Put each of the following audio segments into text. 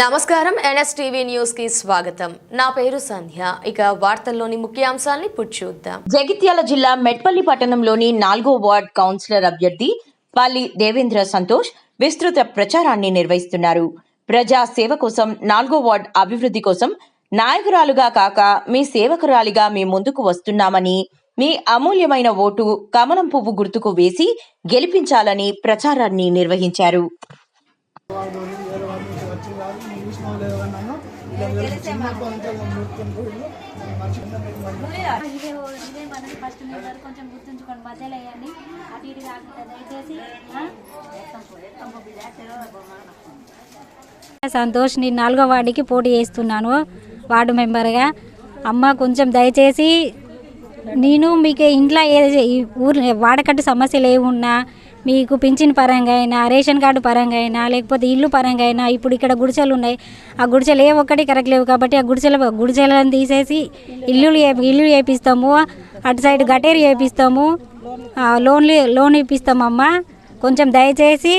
నమస్కారం. ఎన్ఎస్టీవీ న్యూస్కి స్వాగతం. నా పేరు సంధ్య. ఇక వార్తల్లోని ముఖ్యాంశాల్ని చూద్దాం. జగిత్యాల జిల్లా మెట్పల్లి పట్టణంలోని నాలుగో వార్డ్ కౌన్సిలర్ అభ్యర్థి పల్లి దేవేంద్ర సంతోష్ విస్తృత ప్రచారాన్ని నిర్వహిస్తున్నారు. ప్రజా సేవ కోసం నాలుగో వార్డ్ అభివృద్ధి కోసం నాయకురాలుగా కాక మీ సేవకురాలిగా మీ ముందుకు వస్తున్నామని మీ అమూల్యమైన ఓటు కమలం పువ్వు గుర్తుకు వేసి గెలిపించాలని ప్రచారాన్ని నిర్వహించారు. ఇదే ఇదే ఫస్ట్ కొంచెం గుర్తుంచుకోండి మధ్యలో వేయండి అటు ఇటు కాకుండా దయచేసి సంతోష్ నేను నాలుగో వార్డుకి పోటీ చేస్తున్నాను. వార్డు మెంబర్గా. అమ్మ కొంచెం దయచేసి నేను మీకు ఇంట్లో ఏ ఈ ఊరు వాడకట్టు సమస్యలు ఏమున్నా మీకు పింఛన్ పరంగా అయినా రేషన్ కార్డు పరంగా అయినా లేకపోతే ఇల్లు పరంగా అయినా ఇప్పుడు ఇక్కడ గుడిసెలు ఉన్నాయి. ఆ గుడిసెలు ఏ ఒక్కటి కరెక్ట్ లేవు కాబట్టి ఆ గుడిసెల గుడిసెలను తీసేసి ఇల్లులు ఇల్లు వేపిస్తాము అటు సైడ్ గటేరు వేపిస్తాము లోన్లు లోన్ ఇప్పిస్తామమ్మా. కొంచెం దయచేసి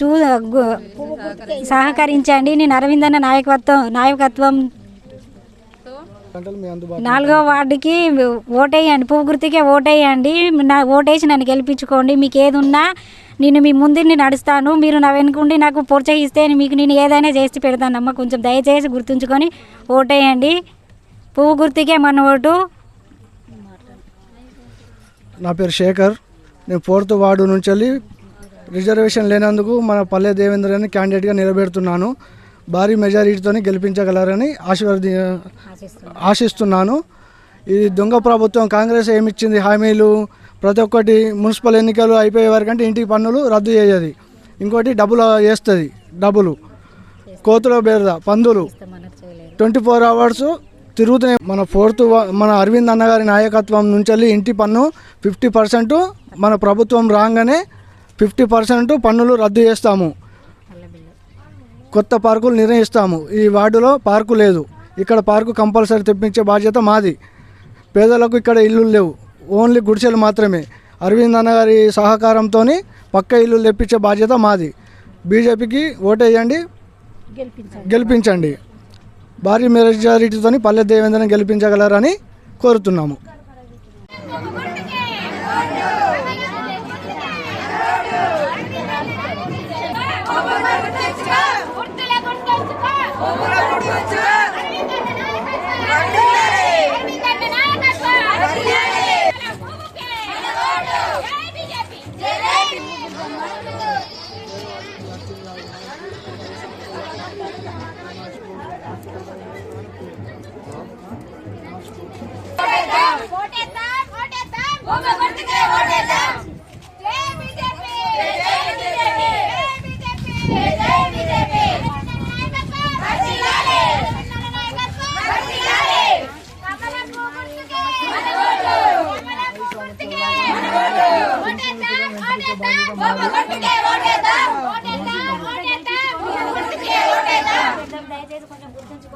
చూ సహకరించండి. నేను అరవిందన్న నాయకత్వం నాయకత్వం నాలుగో వార్డుకి ఓటేయండి పువ్వు గుర్తుకే ఓటేయండి. నా ఓటేసి నన్ను గెలిపించుకోండి. మీకు ఏది ఉన్నా నేను మీ ముందు నడుస్తాను. మీరు నా వెనుకుండి నాకు ప్రోత్సహిస్తే మీకు నేను ఏదైనా చేసి పెడతానమ్మా. కొంచెం దయచేసి గుర్తుంచుకొని ఓటేయండి. పువ్వు గుర్తుకే మన ఓటు. నా పేరు శేఖర్. నేను ఫోర్త్ వార్డు నుంచి వెళ్ళి రిజర్వేషన్ లేనందుకు మన పల్లె దేవేంద్రని క్యాండిడేట్గా నిలబెడుతున్నాను. భారీ మెజారిటీతో గెలిపించగలరని ఆశీర్వది ఆశిస్తున్నాను. ఈ దొంగ ప్రభుత్వం కాంగ్రెస్ ఏమిచ్చింది హామీలు? ప్రతి ఒక్కటి మున్సిపల్ ఎన్నికలు అయిపోయే వరకంటే ఇంటి పన్నులు రద్దు చేయదు ఇంకోటి డబ్బులు వేస్తుంది డబ్బులు. కోతుల బేరద పందులు. ట్వంటీ ఫోర్ అవర్స్ తిరుగుతున్నాయి మన ఫోర్త్ మన అరవింద్ అన్నగారి నాయకత్వం నుంచి వెళ్ళి ఇంటి పన్ను ఫిఫ్టీ పర్సెంట్ మన ప్రభుత్వం రాగానే ఫిఫ్టీ పర్సెంట్ పన్నులు రద్దు చేస్తాము. కొత్త పార్కులు నిర్ణయిస్తాము. ఈ వార్డులో పార్కు లేదు. ఇక్కడ పార్కు కంపల్సరీ తెప్పించే బాధ్యత మాది. పేదలకు ఇక్కడ ఇల్లు లేవు. ఓన్లీ గుడిసెలు మాత్రమే. అరవింద్ అన్నగారి సహకారంతో పక్క ఇల్లు తెప్పించే బాధ్యత మాది. బీజేపీకి ఓటేయండి గెలిపించండి. భారీ మెజారిటీతో పల్లె దేవేంద్రని గెలిపించగలరని కోరుతున్నాము.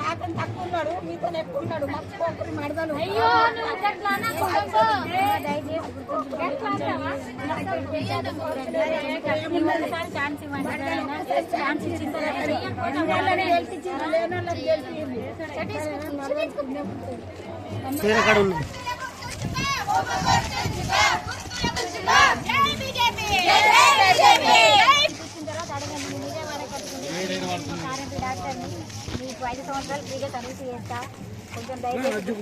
నాకని తక్కువ ఉన్నాడు మీతో ఎక్కువ ఉన్నాడు. మర్చిపోకరి మడదలు అయ్యో మీకు ఐదు సంవత్సరాలు ఫ్రీగా సర్వీస్ చేస్తా. కొంచెం దయచేసి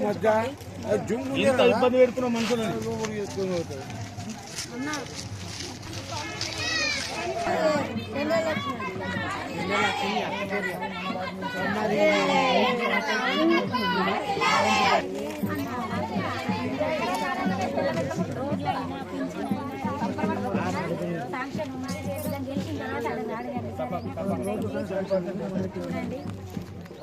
రోడ్లైనా పింఛన్ అయినా శాంక్షన్ ఉన్నది గెలిచిన తర్వాత అడగండి అడగండి చూడండి.